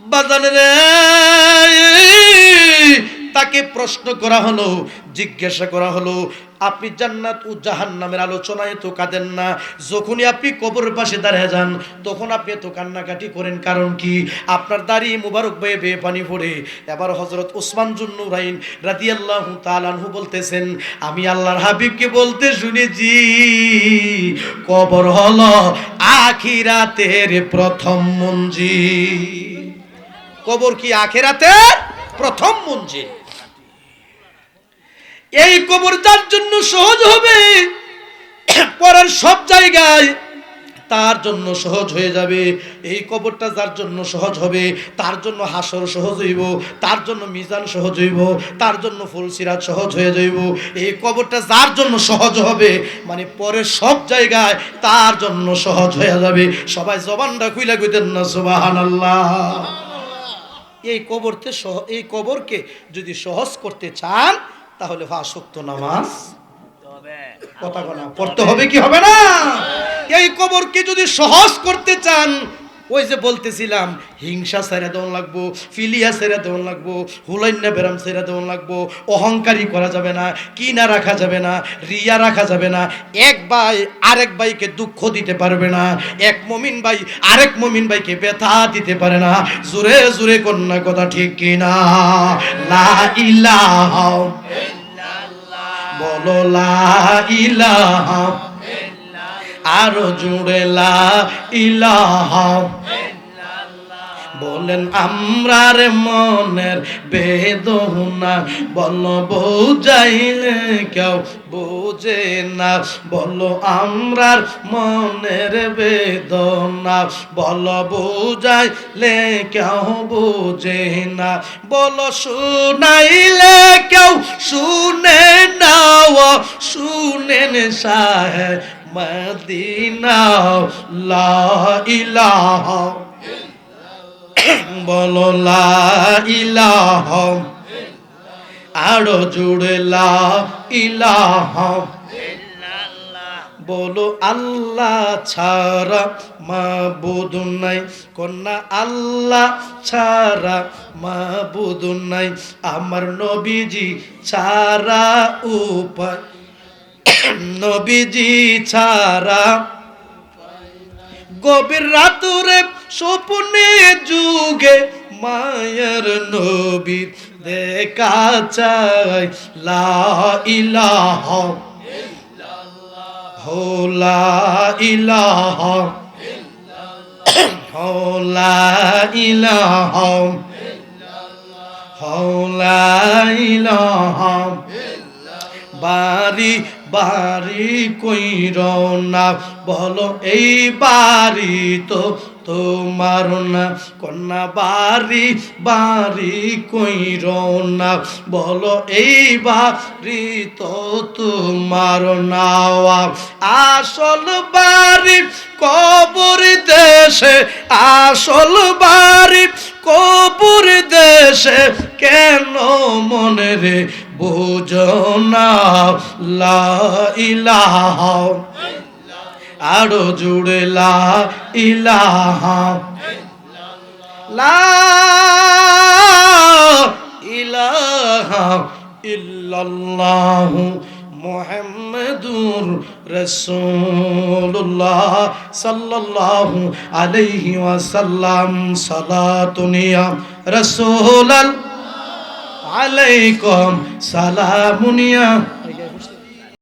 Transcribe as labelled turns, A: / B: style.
A: বাজান রে, তাকে প্রশ্ন করা হলো, জিজ্ঞাসা করা হলো, আপনি জান্নাত ও জাহান্নামের আলোচনায় তো কাঁদেন না। যখনই আপনি কবরের পাশে দাঁড়িয়ে যান, তখন আপনি এত কান্নাকাটি করেন কারণ কি? আপনার দাড়ি মুবারক বয়ে বেয়ে পানি পড়ে। এবার হজরত ওসমান জুন্নুরাইন আল্লাহ তাআলাহু বলতেছেন, আমি আল্লাহর হাবিবকে বলতে শুনেছি, কবর হলো আখিরাতের প্রথম মঞ্জিল। কবর কি আখেরাতের প্রথম মঞ্জিল। এই কবর যার জন্য সহজ হবে। পরের সব জায়গায় তার জন্য সহজ হয়ে যাবে। এই কবরটা যার জন্য সহজ হবে, তার জন্য হাসর সহজ হইব, তার জন্য মিজান সহজ হইব, তার জন্য ফুলসিরাত সহজ হয়ে যাইব। এই কবরটা যার জন্য সহজ হবে মানে পরের সব জায়গায় তার জন্য সহজ হয়ে যাবে। সবাই জবানটা খুইলা কইতেন না, সুবহানাল্লাহ। এই কবরতে সহ এই কবরকে যদি সহজ করতে চান তাহলে ফাঁসক্ত নামাজ কথা বলা পড়তে হবে কি হবে না? এই কবরকে যদি সহজ করতে চান ওই যে বলতেছিলাম, হিংসা ছেড়ে দেওয়ান লাগবো, ফিলিয়া ছেড়ে দেওয়ান লাগবো হুলাইন্যা বেরাম ছেড়ে দেওয়ান লাগবো, অহংকারী করা যাবে না, কিনা রাখা যাবে না, রিয়া রাখা যাবে না, এক ভাই আরেক ভাইকে দুঃখ দিতে পারবে না, এক মমিন ভাই আরেক মমিন ভাইকে ব্যথা দিতে পারে না, জোরে জোরে কন্যা কথা ঠিক কিনা? লা ইলাহা বলো লা ইলাহা আরও জুড়ে লা ইলাহা বলেন আমরার মনের বেদনা বল বোঝাইলে কেউ বোঝে না। বলো আমরার মনের বেদনা বল বোঝাইলে কেউ বোঝে না। বলো শুনাইলে কেউ শুনে শুনেন সাহে মদিনা লা বলো লা ইলাহ আরও জুড়ে লা ইলাহ বলো আল্লাহ ছাড়া মাবুদ নাই, কন্যা আল্লাহ ছাড়া মাবুদ নাই। আমার নবীজি ছাড়া উপায় নবীজি ছাড়া। গভীর রাতুরে স্বপ্নে যুগে মায়ের নবীর দেখা চাই। লা ইলাহ হো লা ইলাহ হো ইলাহ হো ইলাহ বাড়ি বাড়ি কইর না। বলো, এই বাড়ি তো তোমার না। কন্যা বাড়ি বাড়ি কইর না। বলো, এই বাড়ি তো তোমার নাওয়া আসল বাড়ি কবর দেশে, আসল বাড়ি কবর দেশে। কেন মনে রে বোঝো না, লা ইলাহা। আরও জুড়ে লা ইলাহা। ইল্লাল্লাহু মুহাম্মাদুর রাসূলুল্লাহ সাল্লাল্লাহু আলাইহি ওয়াসাল্লাম সালাতুনিয়া রাসূলাল আলাইকুম সালামুনিয়া।